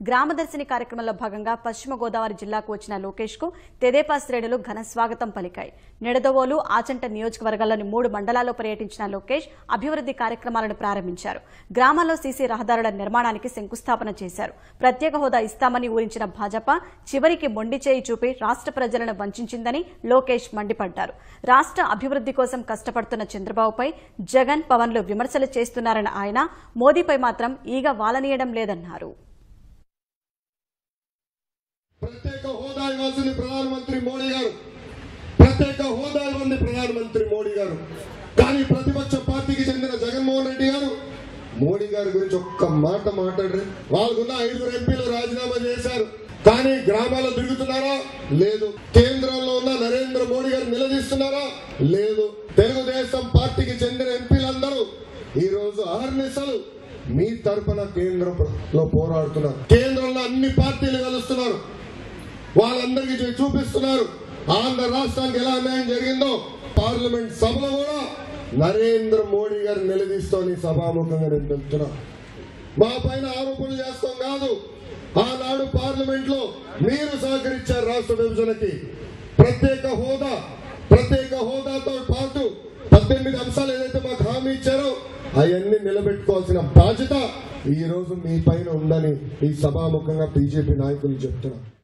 గ్రామదర్శిని కార్యక్రమంలో భాగంగా పశ్చిమ గోదావరి జిల్లాకు వచ్చిన లోకేష్కు తెదేపా శ్రేణులు ఘన స్వాగతం పలికాయి. నిడదవోలు ఆచంట నియోజకవర్గాల్లోని మూడు మండలాల్లో పర్యటించిన లోకేష్ అభివృద్ధి కార్యక్రమాలను ప్రారంభించారు. గ్రామాల్లో సీసీ రహదారుల నిర్మాణానికి శంకుస్థాపన చేశారు. ప్రత్యేక హోదా ఇస్తామని ఊరించిన భాజపా చివరికి మొండి చేయి చూపి రాష్ట్ర ప్రజలను వంచిందని లోకేష్ మండిపడ్డారు. రాష్ట్ర అభివృద్ధి కోసం కష్టపడుతున్న చంద్రబాబుపై జగన్ పవన్లు విమర్శలు చేస్తున్నారని ఆయన మోదీపై మాత్రం ఈగ వాలనీయడం లేదన్నారు. ప్రత్యేక హోదా ఇవ్వాల్సింది ప్రధానమంత్రి మోడీ గారు. ప్రత్యేక హోదా ఇవ్వండి ప్రధానమంత్రి మోడీ గారు. కానీ ప్రతిపక్ష పార్టీకి చెందిన జగన్మోహన్ రెడ్డి గారు మోడీ గారి గురించి ఒక్క మాట మాట్లాడరు. వాళ్ళకున్న ఐదుగురు ఎంపీలు రాజీనామా చేశారు. కానీ గ్రామాల్లో తిరుగుతున్నారా? లేదు. కేంద్రంలో ఉన్న నరేంద్ర మోడీ గారు నిలదీస్తున్నారా? లేదు. తెలుగుదేశం పార్టీకి చెందిన ఎంపీలందరూ ఈ రోజు అహర్నిశలు మీ తరఫున కేంద్రంలో పోరాడుతున్నారు. కేంద్రంలో అన్ని పార్టీలు కలుస్తున్నారు. వాళ్ళందరికీ చూ- చూపిస్తున్నారు. ఆంధ్ర రాష్ట్రానికి ఎలా అన్యాయం జరిగిందో పార్లమెంట్ సభలో కూడా నరేంద్ర మోడీ గారు నిలదీస్తోని సభాముఖంగా నేను చెప్తున్నా. మా పైన ఆరోపణలు చేస్తాం కాదు. ఆనాడు పార్లమెంట్లో మీరు సహకరించారు రాష్ట్ర విభజనకి. ప్రత్యేక హోదా ప్రత్యేక హోదాతో పాటు పద్దెనిమిది అంశాలు ఏదైతే మాకు హామీ ఇచ్చారో అవన్నీ నిలబెట్టుకోవాల్సిన బాధ్యత ఈ రోజు మీ పైన ఉందని ఈ సభాముఖంగా బీజేపీ నాయకులు చెప్తున్నారు.